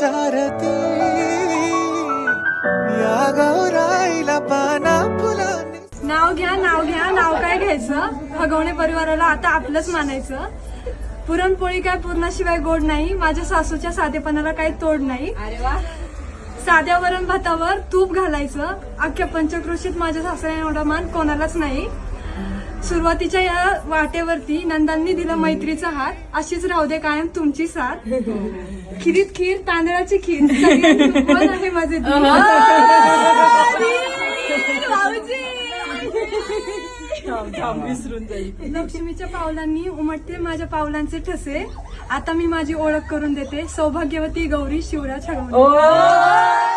विचारती. या गौराईला पाना फुलांनी नाव घ्या नाव घ्या नाव काय घ्यायचं? भगवणे परिवाराला आता आपलंच मानायचं. पुरणपोळी काय पूर्णाशिवाय गोड नाही माझ्या सासूच्या साधेपणाला काही तोड नाही. अरे वा. साध्या वरण भातावर तूप घालायचं. अख्ख्या पंचक्रोशीत माझ्या सासऱ्या एवढा मान कोणालाच नाही. सुरुवातीच्या या वाटेवरती नंदांनी दिलं मैत्रीचा हात. अशीच राहू दे कायम तुमची साथ. खिरीत खीर तांदळाची खीर. आहे माझे. विसरून जाईल. लक्ष्मीच्या पावलांनी उमटते माझ्या पावलांचे ठसे. आता मी माझी ओळख करून देते. सौभाग्यवती गौरी शिवराज हगवणे